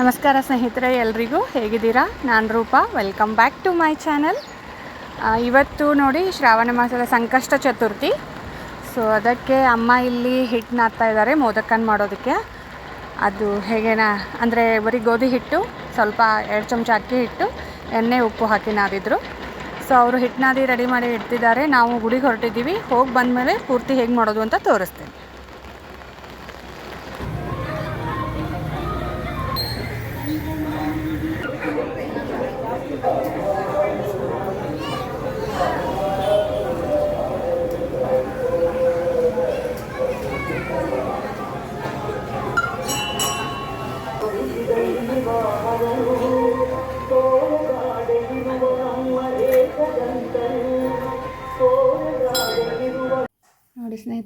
ನಮಸ್ಕಾರ ಸ್ನೇಹಿತರೆ, ಎಲ್ರಿಗೂ ಹೇಗಿದ್ದೀರಾ? ನಾನು Roopa. Welcome back to my channel ಇವತ್ತು ನೋಡಿ ಶ್ರಾವಣ ಮಾಸದ ಸಂಕಷ್ಟ ಚತುರ್ಥಿ. ಸೊ ಅದಕ್ಕೆ ಅಮ್ಮ ಇಲ್ಲಿ ಹಿಟ್ಟು ನಾದ್ತಾ ಇದ್ದಾರೆ, ಮೋದಕನ್ ಮಾಡೋದಕ್ಕೆ. ಅದು ಹೇಗೇನಾ ಅಂದರೆ, ಬರೀ ಗೋಧಿ ಹಿಟ್ಟು, ಸ್ವಲ್ಪ ಎರಡು ಚಮಚ ಅಕ್ಕಿ ಹಿಟ್ಟು, ಎಣ್ಣೆ, ಉಪ್ಪು ಹಾಕಿ ನಾದಿದ್ರು. ಸೊ ಅವರು ಹಿಟ್ಟು ನಾದಿ ರೆಡಿ ಮಾಡಿ ಇಡ್ತಿದ್ದಾರೆ. ನಾವು ಗುಡಿಗೆ ಹೊರಟಿದ್ದೀವಿ. ಹೋಗಿ ಬಂದಮೇಲೆ ಪೂರ್ತಿ ಹೇಗೆ ಮಾಡೋದು ಅಂತ ತೋರಿಸ್ತೀನಿ.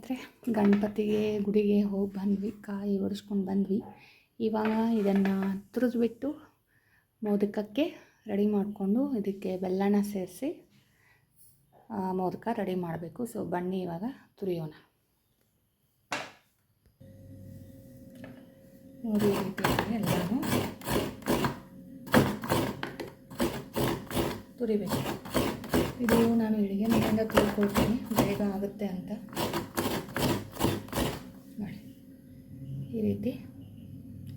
ಸ್ನೇಹಿತರೆ, ಗಣಪತಿಗೆ, ಗುಡಿಗೆ ಹೋಗಿ ಬಂದ್ವಿ, ಕಾಯಿ ಒಡಿಸ್ಕೊಂಡು ಬಂದ್ವಿ. ಇವಾಗ ಇದನ್ನು ತುರಿದ್ಬಿಟ್ಟು ಮೋದಕಕ್ಕೆ ರೆಡಿ ಮಾಡಿಕೊಂಡು ಇದಕ್ಕೆ ಬೆಲ್ಲನ ಸೇರಿಸಿ ಮೋದಕ ರೆಡಿ ಮಾಡಬೇಕು. ಸೊ ಬನ್ನಿ ಇವಾಗ ತುರಿಯೋಣ. ನೋಡಿ ಎಲ್ಲನೂ ತುರಿಬೇಕು. ಇದು ನಾನು ಇಳಿಗೆ ಮನೆಯಿಂದ ತುರ್ಕೊಳ್ತೀನಿ. ಬೇಗ ಆಗುತ್ತೆ ಅಂತ. ಈ ರೀತಿ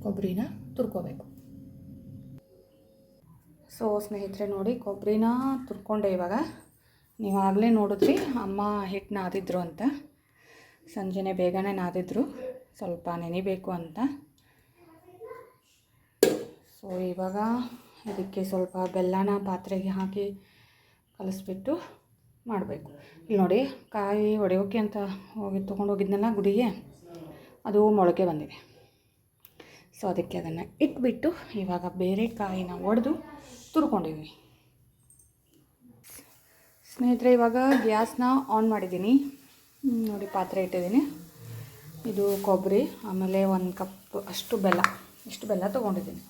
ಕೊಬ್ಬರಿನ ತುರ್ಕೋಬೇಕು. ಸೊ ಸ್ನೇಹಿತರೆ ನೋಡಿ ಕೊಬ್ಬರಿನ ತುರ್ಕೊಂಡೆ ಇವಾಗ. ನೀವು ಆಗಲೇ ನೋಡಿದ್ರಿ ಅಮ್ಮ ಹಿಟ್ಟು ನಾದಿದ್ರು ಅಂತ. ಸಂಜೆನೆ ಬೇಗನೆ ನಾದಿದ್ರು. ಸ್ವಲ್ಪ ನೆನಿಬೇಕು ಅಂತ. ಸೊ ಇವಾಗ ಇದಕ್ಕೆ ಸ್ವಲ್ಪ ಬೆಲ್ಲನ ಪಾತ್ರೆಗೆ ಹಾಕಿ ಕಲಿಸ್ಬಿಟ್ಟು ಮಾಡಬೇಕು. ಇಲ್ಲಿ ನೋಡಿ ಕಾಯಿ ಒಡೆಯೋಕೆ ಅಂತ ಹೋಗಿ ತೊಗೊಂಡೋಗಿದ್ನಲ್ಲ ಗುಡಿಗೆ. ಅದು ಮೊಳಕೆ ಬಂದಿದೆ. ಸೊ ಅದಕ್ಕೆ ಅದನ್ನು ಇಟ್ಬಿಟ್ಟು ಇವಾಗ ಬೇರೆ ಕಾಯಿನ ಒಡೆದು ತುರ್ಕೊಂಡಿದ್ದೀನಿ ಸ್ನೇಹಿತರೆ, ಇವಾಗ ಗ್ಯಾಸ್ನ ಆನ್ ಮಾಡಿದ್ದೀನಿ ನೋಡಿ, ಪಾತ್ರೆ ಇಟ್ಟಿದ್ದೀನಿ ಇದು ಕೊಬ್ಬರಿ, ಆಮೇಲೆ ಒಂದು ಕಪ್ ಅಷ್ಟು ಬೆಲ್ಲ. ಇಷ್ಟು ಬೆಲ್ಲ ತೊಗೊಂಡಿದ್ದೀನಿ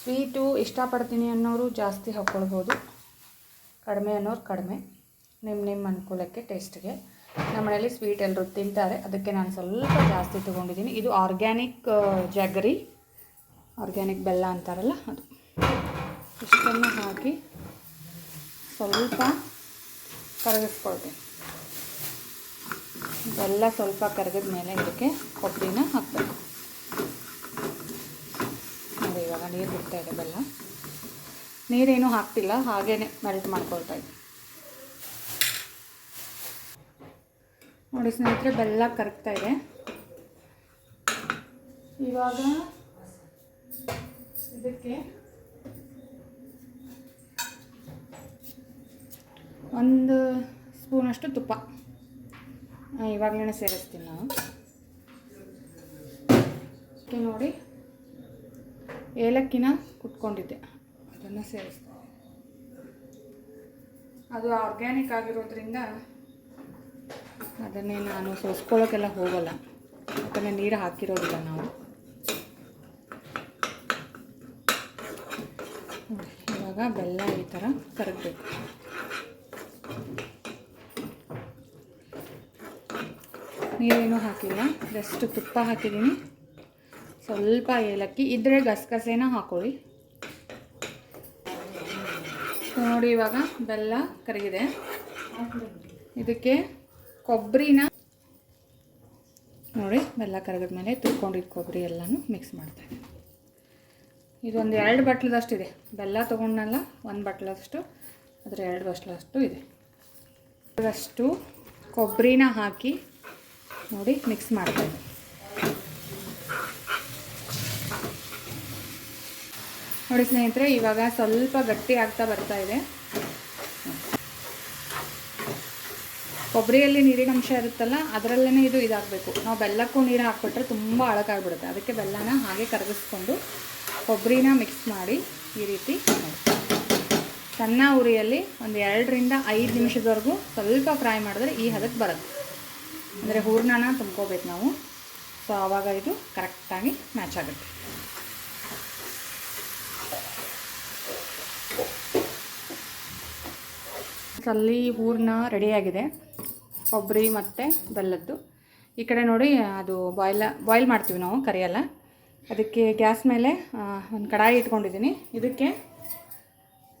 ಸ್ವೀಟು ಇಷ್ಟಪಡ್ತೀನಿ ಅನ್ನೋರು ಜಾಸ್ತಿ ಹಾಕ್ಕೊಳ್ಬೋದು ಕಡಿಮೆ ಅನ್ನೋರು ಕಡಿಮೆ. ನಿಮ್ಮ ನಿಮ್ಮ ಅನುಕೂಲಕ್ಕೆ ಟೇಸ್ಟ್ಗೆ ನಮ್ಮ ಮನೇಲಿ ಸ್ವೀಟ್ ಎಲ್ಲರೂ ತಿಂತಾರೆ. ಅದಕ್ಕೆ ನಾನು ಸ್ವಲ್ಪ ಜಾಸ್ತಿ ತೊಗೊಂಡಿದ್ದೀನಿ. ಇದು ಆರ್ಗ್ಯಾನಿಕ್ ಜಾಗರಿ ಆರ್ಗ್ಯಾನಿಕ್ ಬೆಲ್ಲ ಅಂತಾರಲ್ಲ ಅದು. ಇಷ್ಟನ್ನು ಹಾಕಿ ಸ್ವಲ್ಪ ಕರಗಿಸ್ಕೊಳ್ತೀನಿ. ಬೆಲ್ಲ ಸ್ವಲ್ಪ ಕರಗಿದ ಮೇಲೆ ಇದಕ್ಕೆ ಕೊಬ್ಬರಿನ ಹಾಕಬೇಕು. ನೋಡಿ, ಇವಾಗ ನೀರು ಬಿಡ್ತಾ ಇದೆ ಬೆಲ್ಲ. ನೀರೇನು ಹಾಕ್ತಿಲ್ಲ ಹಾಗೇ ಮೆಲ್ಟ್ ಮಾಡ್ಕೊಳ್ತಾ ಇದ್ದೀನಿ. ನೋಡಿ ಸ್ನೇಹಿತರೆ, ಬೆಲ್ಲ ಕರಗ್ತಾ ಇದೆ. ಇವಾಗ ಇದಕ್ಕೆ ಒಂದು ಸ್ಪೂನಷ್ಟು ತುಪ್ಪ. ಇವಾಗಲೇ ಸೇರಿಸ್ತೀನಿ ನಾವು ಅದಕ್ಕೆ ನೋಡಿ ಏಲಕ್ಕಿನ ಕುಟ್ಕೊಂಡಿದ್ದೆ. ಅದನ್ನು ಸೇರಿಸ್ತೀನಿ. ಅದು ಆರ್ಗ್ಯಾನಿಕ್ ಆಗಿರೋದ್ರಿಂದ ಅದನ್ನೇ ನಾನು ಸೋಸ್ಕೊಳ್ಳೋಕ್ಕೆಲ್ಲ ಹೋಗಲ್ಲ. ಯಾಕಂದರೆ ನೀರು ಹಾಕಿರೋದಿಲ್ಲ ನಾವು. ಇವಾಗ ಬೆಲ್ಲ ಈ ಥರ ಕರಗಬೇಕು. ನೀರೇನು ಹಾಕಿಲ್ಲ. ಜಸ್ಟ್ ತುಪ್ಪ ಹಾಕಿದ್ದೀನಿ. ಸ್ವಲ್ಪ ಏಲಕ್ಕಿ. ಇದ್ದರೆ ಗಸಗಸೆನ ಹಾಕೊಳ್ಳಿ. ನೋಡಿ ಇವಾಗ ಬೆಲ್ಲ ಕರಗಿದೆ. ಇದಕ್ಕೆ ಕೊಬ್ಬರಿನ ನೋಡಿ, ಬೆಲ್ಲ ಕರಗದ ಮೇಲೆ ತುರ್ಕೊಂಡಿದ್ದ ಕೊಬ್ಬರಿ ಎಲ್ಲನೂ ಮಿಕ್ಸ್ ಮಾಡ್ತಾಯಿದ್ದೀನಿ ಇದೊಂದು. ಎರಡು ಬಟ್ಲದಷ್ಟು ಇದೆ. ಬೆಲ್ಲ ತೊಗೊಂಡಲ್ಲ ಒಂದು ಬಟ್ಲದಷ್ಟು, ಅದರ ಎರಡು ಬಟ್ಲದಷ್ಟು ಇದೆ. ಅಷ್ಟು ಕೊಬ್ಬರಿನ ಹಾಕಿ ನೋಡಿ ಮಿಕ್ಸ್ ಮಾಡ್ತಾಯಿದ್ದೀನಿ ನೋಡಿ ಸ್ನೇಹಿತರೆ, ಇವಾಗ ಸ್ವಲ್ಪ ಗಟ್ಟಿ ಆಗ್ತಾ ಬರ್ತಾ ಇದೆ. ಕೊಬ್ಬರಿಯಲ್ಲಿ ನೀರಿನ ಅಂಶ ಇರುತ್ತಲ್ಲ ಅದರಲ್ಲೇ ಇದು ಇದಾಗಬೇಕು. ನಾವು ಬೆಲ್ಲಕ್ಕೂ ನೀರು ಹಾಕ್ಬಿಟ್ರೆ ತುಂಬ ಅಳಕಾಗ್ಬಿಡುತ್ತೆ. ಅದಕ್ಕೆ ಬೆಲ್ಲನ ಹಾಗೆ ಕರಗಿಸ್ಕೊಂಡು ಕೊಬ್ಬರಿನ ಮಿಕ್ಸ್ ಮಾಡಿ ಈ ರೀತಿ. ಸಣ್ಣ ಉರಿಯಲ್ಲಿ ಒಂದು ಎರಡರಿಂದ ಐದು ನಿಮಿಷದವರೆಗೂ ಸ್ವಲ್ಪ ಫ್ರೈ ಮಾಡಿದ್ರೆ ಈ ಹದಕ್ಕೆ ಬರುತ್ತೆ ಅಂದರೆ ಹೂರ್ಣನ ತುಂಬ್ಕೋಬೇಕು ನಾವು. ಸೊ ಆವಾಗ ಇದು ಕರೆಕ್ಟಾಗಿ ಮ್ಯಾಚ್ ಆಗುತ್ತೆ. ಅಲ್ಲಿ ಹೂರ್ಣ ರೆಡಿಯಾಗಿದೆ ಕೊಬ್ಬರಿ ಮತ್ತು ಬೆಲ್ಲದ್ದು. ಈ ಕಡೆ ನೋಡಿ, ಅದು ಬಾಯ್ಲ ಬಾಯ್ಲ್ ಮಾಡ್ತೀವಿ ನಾವು ಕರಿಯಲ್ಲ. ಅದಕ್ಕೆ ಗ್ಯಾಸ್ ಮೇಲೆ ಒಂದು ಕಡಾಯಿ ಇಟ್ಕೊಂಡಿದ್ದೀನಿ. ಇದಕ್ಕೆ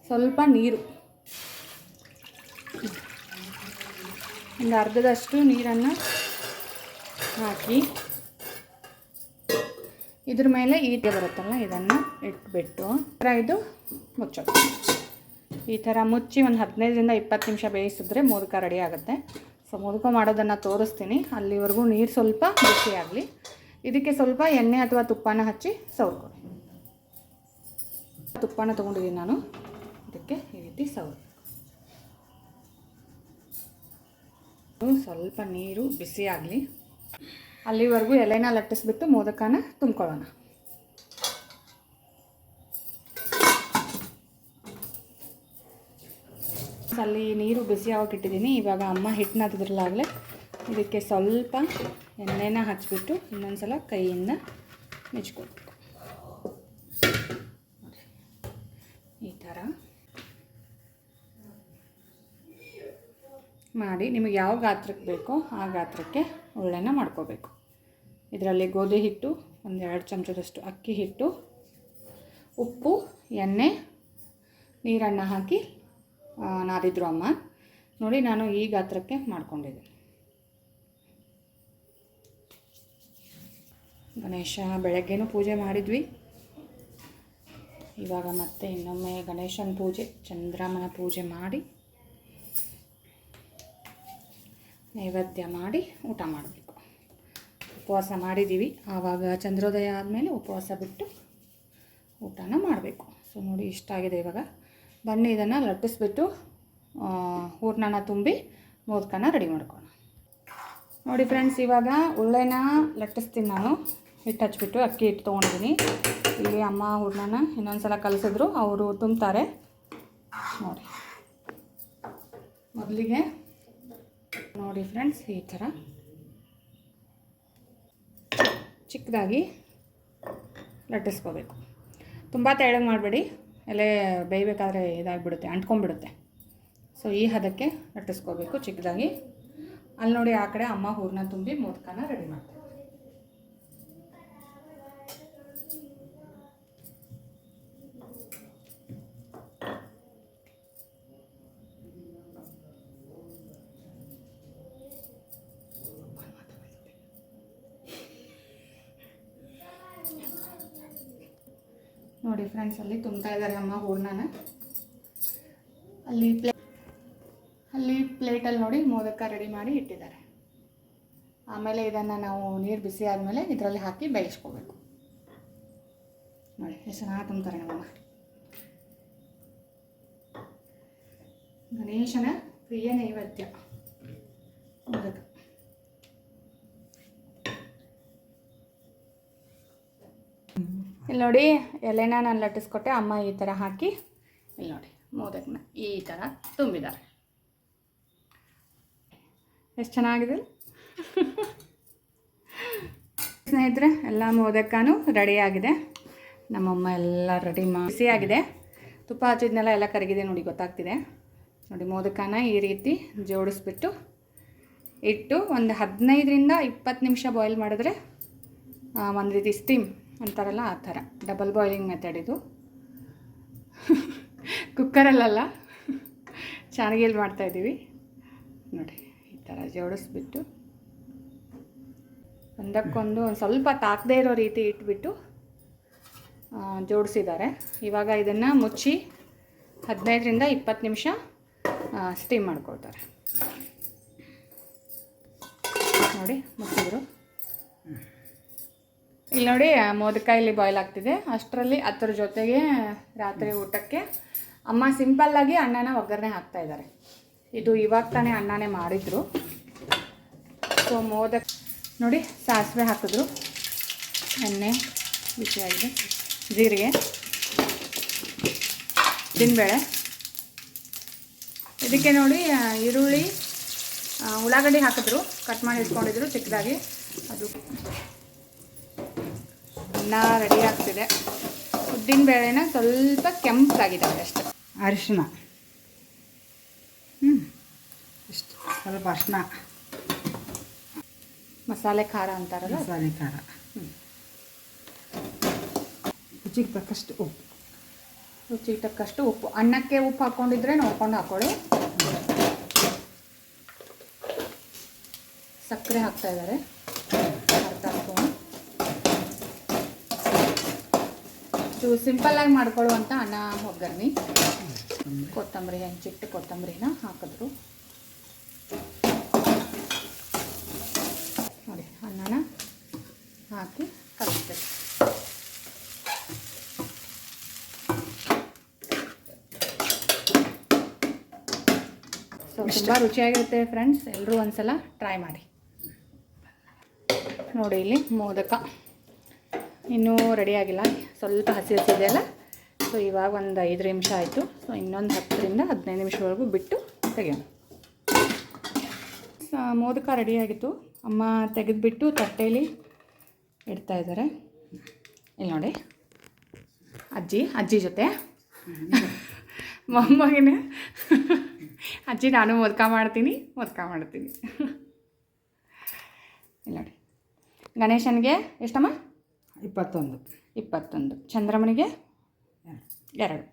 ಸ್ವಲ್ಪ ನೀರು. ಒಂದು ಅರ್ಧದಷ್ಟು ನೀರನ್ನು ಹಾಕಿ, ಇದ್ರ ಮೇಲೆ ಈಟೆ ಬರುತ್ತಲ್ಲ, ಇದನ್ನು ಇಟ್ಬಿಟ್ಟು ಥರ ಇದು ಮುಚ್ಚೋದು. ಈ ಥರ ಮುಚ್ಚಿ ಒಂದು ಹದಿನೈದರಿಂದ ಇಪ್ಪತ್ತು ನಿಮಿಷ ಬೇಯಿಸಿದ್ರೆ ಮೋದಕ ರೆಡಿ ಆಗುತ್ತೆ. ಸೊ ಮುದುಕ ಮಾಡೋದನ್ನು ತೋರಿಸ್ತೀನಿ. ಅಲ್ಲಿವರೆಗೂ ನೀರು ಸ್ವಲ್ಪ ಬಿಸಿ ಆಗಲಿ. ಇದಕ್ಕೆ ಸ್ವಲ್ಪ ಎಣ್ಣೆ ಅಥವಾ ತುಪ್ಪನ ಹಚ್ಚಿ ಸವರ್ಕೊಡಿ ತುಪ್ಪನ ತೊಗೊಂಡಿದ್ದೀನಿ ನಾನು. ಇದಕ್ಕೆ ಈ ರೀತಿ ಸವರ್ ಸ್ವಲ್ಪ ನೀರು ಬಿಸಿ ಆಗಲಿ. ಅಲ್ಲಿವರೆಗೂ ಎಲೆನ ಲಟ್ಟಿಸ್ಬಿಟ್ಟು ಮೋದಕನ ತುಂಬ್ಕೊಳ್ಳೋಣ. ಅಲ್ಲಿ ನೀರು ಬಿಸಿ ಇಟ್ಟಿದ್ದೀನಿ. ಇವಾಗ ಅಮ್ಮ ಹಿಟ್ಟನ್ನ ಹತ್ತಿದ್ರಲ್ಲಾಗಲೇ ಇದಕ್ಕೆ ಸ್ವಲ್ಪ ಎಣ್ಣೆನ ಹಚ್ಚಿಬಿಟ್ಟು ಇನ್ನೊಂದು ಸಲ ಕೈಯಿಂದ ಮೆಚ್ಕೊಳ್ಬೇಕು ಈ ಥರ ಮಾಡಿ ನಿಮಗೆ ಯಾವ ಗಾತ್ರಕ್ಕೆ ಬೇಕೋ ಆ ಗಾತ್ರಕ್ಕೆ ಉಳ್ಳೆನ ಮಾಡ್ಕೋಬೇಕು. ಇದರಲ್ಲಿ ಗೋಧಿ ಹಿಟ್ಟು ಒಂದೆರಡು ಚಮಚದಷ್ಟು ಅಕ್ಕಿ ಹಿಟ್ಟು, ಉಪ್ಪು, ಎಣ್ಣೆ, ನೀರನ್ನು ಹಾಕಿ ನಾದಿದ್ರು ಅಮ್ಮ. ನೋಡಿ ನಾನು ಈ ಗಾತ್ರಕ್ಕೆ ಮಾಡ್ಕೊಂಡಿದ್ದೀನಿ ಗಣೇಶ, ಬೆಳಗ್ಗೆನೂ ಪೂಜೆ ಮಾಡಿದ್ವಿ. ಇವಾಗ ಮತ್ತೆ ಇನ್ನೊಮ್ಮೆ ಗಣೇಶನ ಪೂಜೆ ಚಂದ್ರಮನ ಪೂಜೆ ಮಾಡಿ, ನೈವೇದ್ಯ ಮಾಡಿ ಊಟ ಮಾಡಬೇಕು. ಉಪವಾಸ ಮಾಡಿದ್ದೀವಿ. ಆವಾಗ ಚಂದ್ರೋದಯ ಆದಮೇಲೆ ಉಪವಾಸ ಬಿಟ್ಟು ಊಟನ ಮಾಡಬೇಕು. ಸೊ ನೋಡಿ ಇಷ್ಟ ಆಗಿದೆ ಇವಾಗ. ಬನ್ನಿ ಇದನ್ನು ಲಟ್ಟಿಸ್ಬಿಟ್ಟು ಹೂರ್ಣನ ತುಂಬಿ ಮೋದಕನ ರೆಡಿ ಮಾಡ್ಕೋಣ ನೋಡಿ ಫ್ರೆಂಡ್ಸ್ ಇವಾಗ ಉಳ್ಳೆನ ಲಟ್ಟಿಸ್ತೀನಿ ನಾನು. ಹಿಟ್ಟು ಹಚ್ಬಿಟ್ಟು ಅಕ್ಕಿ ಹಿಟ್ಟು ತೊಗೊಂಡಿದ್ದೀನಿ ಇಲ್ಲಿ ಅಮ್ಮ ಹೂರ್ಣನ ಇನ್ನೊಂದು ಸಲ ಕಲಿಸಿದ್ರು, ಅವರು ತುಂಬ್ತಾರೆ. ನೋಡಿ. ಮೊದಲಿಗೆ ನೋಡಿ ಫ್ರೆಂಡ್ಸ್ ಈ ಥರ ಚಿಕ್ಕದಾಗಿ ಲಟ್ಟಿಸ್ಕೋಬೇಕು. ತುಂಬ ತೆಳ್ಳಗೆ ಮಾಡಬೇಡಿ. ಎಲೆ ಬೇಯಬೇಕಾದ್ರೆ ಇದಾಗಿಬಿಡುತ್ತೆ, ಅಂಟ್ಕೊಂಡ್ಬಿಡುತ್ತೆ. ಸೊ ಈ ಹದಕ್ಕೆ ಲಟ್ಟಿಸ್ಕೋಬೇಕು ಚಿಕ್ಕದಾಗಿ. ಅಲ್ಲಿ ನೋಡಿ ಆ ಕಡೆ ಅಮ್ಮ ಹೂರನ್ನ ತುಂಬಿ ಮೋದಕನ ರೆಡಿ ಮಾಡ್ತಾರೆ. ನೋಡಿ ಅಲ್ಲಿ ತುಂಬ್ತಾ ಇದ್ದಾರೆ ಅಮ್ಮ ಹೂರ್ಣನ. ಅಲ್ಲಿ ಪ್ಲೇ ಅಲ್ಲಿ ಪ್ಲೇಟಲ್ಲಿ ನೋಡಿ ಮೋದಕ ರೆಡಿ ಮಾಡಿ ಇಟ್ಟಿದ್ದಾರೆ. ಆಮೇಲೆ ಇದನ್ನು ನಾವು ನೀರು ಬಿಸಿ ಆದಮೇಲೆ ಇದರಲ್ಲಿ ಹಾಕಿ ಬೇಯಿಸ್ಕೋಬೇಕು ನೋಡಿ, ಎಷ್ಟು ಚೆನ್ನಾಗಿ ತುಂಬ್ತಾರೆ ನಮ್ಮಮ್ಮ ಗಣೇಶನ ಪ್ರಿಯ ನೈವೇದ್ಯ ಮೋದಕ. ಇಲ್ಲಿ ನೋಡಿ, ಎಲೆನ ನಾನು ಲಟ್ಟಿಸ್ಕೊಟ್ಟೆ, ಅಮ್ಮ ಈ ಥರ ಹಾಕಿ ಇಲ್ಲಿ ನೋಡಿ, ಮೋದಕನ ಈ ಥರ ತುಂಬಿದ್ದಾರೆ. ಎಷ್ಟು ಚೆನ್ನಾಗಿದೆ? ಸ್ನೇಹಿತರೆ, ಎಲ್ಲ ಮೋದಕನೂ ರೆಡಿಯಾಗಿದೆ ನಮ್ಮಮ್ಮ ಎಲ್ಲ ರೆಡಿ ಮಾಡಿ ಆಗಿದೆ. ತುಪ್ಪ ಹಚ್ಚಿದ್ನೆಲ್ಲ ಎಲ್ಲ ಕರಗಿದೆ ನೋಡಿ, ಗೊತ್ತಾಗ್ತಿದೆ. ನೋಡಿ, ಮೋದಕನ ಈ ರೀತಿ ಜೋಡಿಸ್ಬಿಟ್ಟು ಇಟ್ಟು ಒಂದು ಹದಿನೈದರಿಂದ ಇಪ್ಪತ್ತು ನಿಮಿಷ ಬಾಯ್ಲ್ ಮಾಡಿದ್ರೆ ಒಂದು ರೀತಿ ಸ್ಟೀಮ್ ಅಂತಾರಲ್ಲ ಆ ಥರ. ಡಬಲ್ ಬಾಯ್ಲಿಂಗ್ ಮೆಥಡ್ ಇದು. ಕುಕ್ಕರಲ್ಲಲ್ಲ ಚೆನ್ನಾಗಿಲ್ಲಿ ಮಾಡ್ತಾಯಿದ್ದೀವಿ ನೋಡಿ, ಈ ಥರ ಜೋಡಿಸ್ಬಿಟ್ಟು ಒಂದಕ್ಕೊಂದು ಒಂದು ಸ್ವಲ್ಪ ತಾಕದೇ ಇರೋ ರೀತಿ ಇಟ್ಬಿಟ್ಟು ಜೋಡಿಸಿದ್ದಾರೆ. ಇವಾಗ ಇದನ್ನು ಮುಚ್ಚಿ ಹದಿನೈದರಿಂದ ಇಪ್ಪತ್ತು ನಿಮಿಷ ಸ್ಟೀಮ್ ಮಾಡ್ಕೊಳ್ತಾರೆ. ನೋಡಿ ಮುಚ್ಚಿದ್ರು ಇಲ್ಲಿ ನೋಡಿ ಮೋದಕಾಯಿಲಿ ಬಾಯ್ಲ್ ಆಗ್ತಿದೆ. ಅಷ್ಟರಲ್ಲಿ ಅದ್ರ ಜೊತೆಗೆ ರಾತ್ರಿ ಊಟಕ್ಕೆ. ಅಮ್ಮ ಸಿಂಪಲ್ಲಾಗಿ ಅಣ್ಣನ ಒಗ್ಗರಣೆ ಹಾಕ್ತಾ ಇದ್ದಾರೆ. ಇದು ಇವಾಗ ತಾನೇ ಅಣ್ಣನೇ ಮಾಡಿದ್ರು. ಸೊ ಮೋದಕ ನೋಡಿ, ಸಾಸಿವೆ ಹಾಕಿದ್ರು. ಎಣ್ಣೆ ಬಿಸಿಯಾಗಿದೆ ಜೀರಿಗೆ ತಿನ್ಬೇಳೆ ಇದಕ್ಕೆ ನೋಡಿ ಈರುಳ್ಳಿ ಉಳ್ಳಾಗಡ್ಡಿ ಹಾಕಿದ್ರು. ಕಟ್ ಮಾಡಿ ಇಟ್ಕೊಂಡಿದ್ರು ಚಿಕ್ಕದಾಗಿ. ಅದು ಅನ್ನ ರೆಡಿ ಆಗ್ತಿದೆ. ಉದ್ದಿನ ಬೇಳೆನ ಸ್ವಲ್ಪ ಕೆಂಪಾಗಿದ್ದಾವೆ ಅಷ್ಟೆ. ಅರಿಶಿನ. ಹ್ಞೂ ಇಷ್ಟು. ಸ್ವಲ್ಪ ಅರಿಶಿನ. ಮಸಾಲೆ ಖಾರ ಅಂತಾರಲ್ಲ ಮಸಾಲೆ ಖಾರ. ಹ್ಞೂ ರುಚಿಗೆ ತಕ್ಕಷ್ಟು ಉಪ್ಪು. ರುಚಿಗೆ ತಕ್ಕಷ್ಟು ಉಪ್ಪು. ಅನ್ನಕ್ಕೆ ಉಪ್ಪು ಹಾಕ್ಕೊಂಡಿದ್ರೆ ನೋಡ್ಕೊಂಡು ಹಾಕೊಳ್ಳಿ. ಸಕ್ಕರೆ ಹಾಕ್ತಾ ಇದ್ದಾರೆ. ಇದು ಸಿಂಪಲ್ಲಾಗಿ ಮಾಡ್ಕೊಳ್ಳುವಂಥ ಅನ್ನ ಒಗ್ಗರಣೆ. ಕೊತ್ತಂಬರಿ ಹಂಚಿಟ್ಟು ಕೊತ್ತಂಬರಿನ ಹಾಕಿದ್ರು. ನೋಡಿ ಅನ್ನನ ಹಾಕಿ ಕಲಿಸ್ಬೇಕು. ಸೊ ತುಂಬ ರುಚಿಯಾಗಿರುತ್ತೆ ಫ್ರೆಂಡ್ಸ್ ಎಲ್ಲರೂ ಒಂದ್ಸಲ ಟ್ರೈ ಮಾಡಿ. ನೋಡಿ ಇಲ್ಲಿ ಮೋದಕ. ಇನ್ನೂ ರೆಡಿ ಆಗಿಲ್ಲ. ಸ್ವಲ್ಪ ಹಸಿ ಹಸಿ ಇದೆಯಲ್ಲ ಸೊ ಇವಾಗ ಒಂದು ಐದು ನಿಮಿಷ ಆಯಿತು. ಸೊ ಇನ್ನೊಂದು ಹತ್ತರಿಂದ ಹದಿನೈದು ನಿಮಿಷವರೆಗೂ ಬಿಟ್ಟು ತೆಗೆಯೋಣ. ಸ ಮೋದಕ ರೆಡಿಯಾಗಿತ್ತು ಅಮ್ಮ ತೆಗೆದುಬಿಟ್ಟು ತಟ್ಟೆಯಲ್ಲಿ ಇಡ್ತಾ ಇದ್ದಾರೆ. ಇಲ್ಲಿ ನೋಡಿ. ಅಜ್ಜಿ ಅಜ್ಜಿ ಜೊತೆ. ಮೊಮ್ಮಗಿನ. ಅಜ್ಜಿ, ನಾನು ಮೋದಕ ಮಾಡ್ತೀನಿ ಮೋದಕ ಮಾಡ್ತೀನಿ. ಇಲ್ಲಿ ನೋಡಿ. ಗಣೇಶನಿಗೆ ಎಷ್ಟಮ್ಮ? ಇಪ್ಪತ್ತೊಂದು. ಇಪ್ಪತ್ತೊಂದು. ಚಂದ್ರಮಣಿಗೆ? ಎರಡು.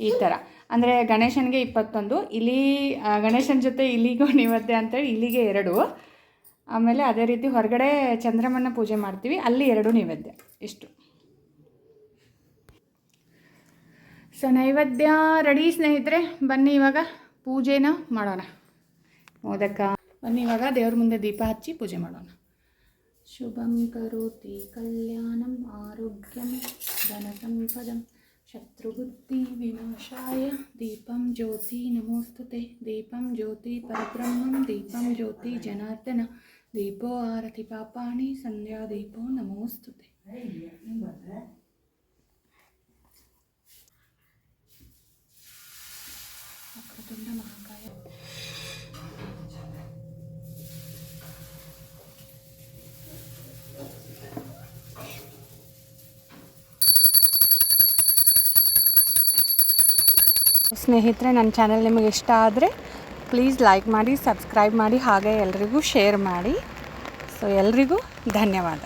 ಈ ಥರ. ಅಂದರೆ ಗಣೇಶನಿಗೆ ಇಪ್ಪತ್ತೊಂದು ಇಲಿ ಗಣೇಶನ ಜೊತೆ ಇಲಿಗೂ ನಿವದ್ದೆ ಅಂತೇಳಿ ಇಲಿಗೆ ಎರಡು. ಆಮೇಲೆ ಅದೇ ರೀತಿ ಹೊರಗಡೆ ಚಂದ್ರಮನ್ನ ಪೂಜೆ ಮಾಡ್ತೀವಿ ಅಲ್ಲಿ ಎರಡು ನೈವೇದ್ಯ ಇಷ್ಟು. ಸೊ ನೈವೇದ್ಯ ರೆಡಿ ಸ್ನೇಹಿತರೆ ಬನ್ನಿ ಇವಾಗ ಪೂಜೆನ ಮಾಡೋಣ. ಮೋದಕ. ಬನ್ನಿ ಇವಾಗ ದೇವ್ರ ಮುಂದೆ ದೀಪ ಹಚ್ಚಿ ಪೂಜೆ ಮಾಡೋಣ. శుభం కరోతి కళ్యాణం ఆరోగ్యం ధన సంపదం శత్రుబుద్ధి వినాశాయ దీపం జ్యోతి నమోస్తుతే. దీపం జ్యోతి పరబ్రహ్మం దీపం జ్యోతి జనార్దన. దీపో ఆరతి పాపాణి సంధ్యా దీపో నమోస్తుతే. అక్కడ ಸ್ನೇಹಿತರೆ, ನನ್ನ ಚಾನಲ್ ನಿಮಗೆ ಇಷ್ಟ ಆದರೆ ಪ್ಲೀಸ್ ಲೈಕ್ ಮಾಡಿ, ಸಬ್ಸ್ಕ್ರೈಬ್ ಮಾಡಿ, ಹಾಗೆ ಎಲ್ರಿಗೂ ಶೇರ್ ಮಾಡಿ. ಸೊ ಎಲ್ರಿಗೂ ಧನ್ಯವಾದ.